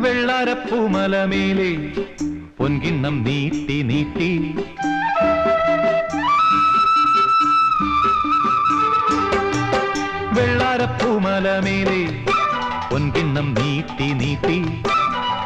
വെള്ളാരപ്പൂമലമേലെ പൊൻകിണ്ണം നീട്ടി നീട്ടി. വെള്ളാരപ്പൂമലമേലെ പൊൻകിണ്ണം നീട്ടി നീട്ടി.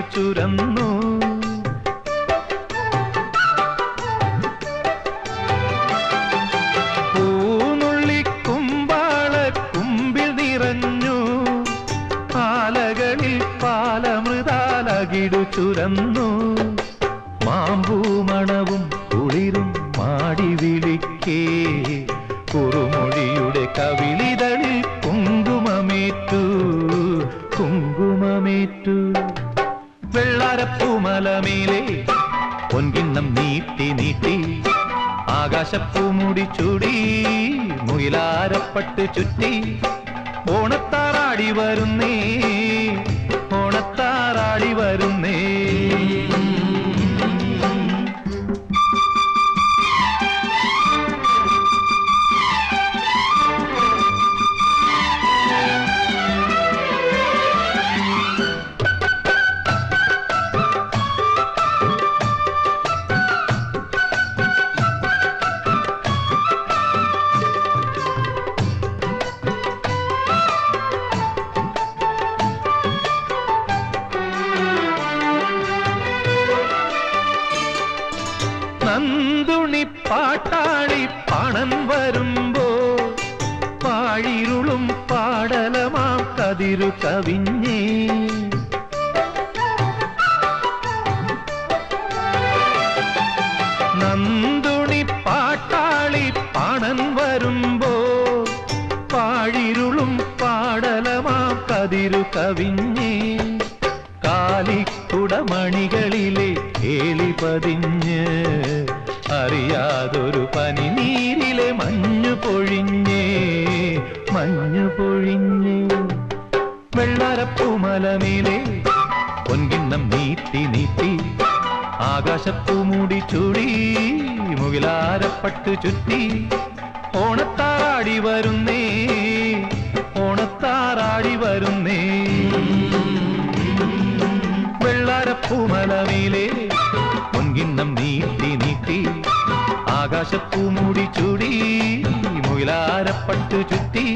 ചുരന്നു പൂനുള്ളി കുമ്പാള നിറഞ്ഞു. പാലകളിൽ മാമ്പൂമണവും കുളിരും മാടി വിളിക്കേ. കുറുമൊഴിയുടെ കവിളിതളിൽ കുങ്കുമമേറ്റു. കുങ്കുമമേറ്റു. വെള്ളാരപ്പൂമലമേലെ പൊൻകിണ്ണം നീട്ടി നീട്ടി ആകാശപ്പൂമുടി ചൂടി മുയിലാരപ്പട്ട് ചുറ്റി ഓണത്താറാടി വരുന്നേ. നന്ദുണി പാട്ടാളി പണം വരുമ്പോ പാഴിരുളും പാടലമാ കതിരു കവിഞ്ഞേ. നന്ദുണി പാട്ടാളി പണം വരുമ്പോ പാഴിരുളും പാടലമാ കതിരു കവിഞ്ഞേ. കാലിക്കുടമണികളിലെ ഏളി പതിഞ്ഞ് അറിയാതൊരു പനി നീരിലെ മഞ്ഞു പൊഴിഞ്ഞേ മഞ്ഞു പൊഴിഞ്ഞേ. വെള്ളാരപ്പൂമലമേലെ പൊൻകിണ്ണം നീട്ടി നീട്ടി ആകാശപ്പൂമൂടി ചൂടി മുകിലാരപ്പട്ട് ചുറ്റി ഓണത്താറാടി വരുന്നേ വെള്ളാരപ്പൂമലമേലെ പൊൻകിണ്ണം നീട്ടി നീട്ടി ആകാശപ്പൂമുടി ചൂടി മുയിലാരപ്പട്ടു ചുറ്റി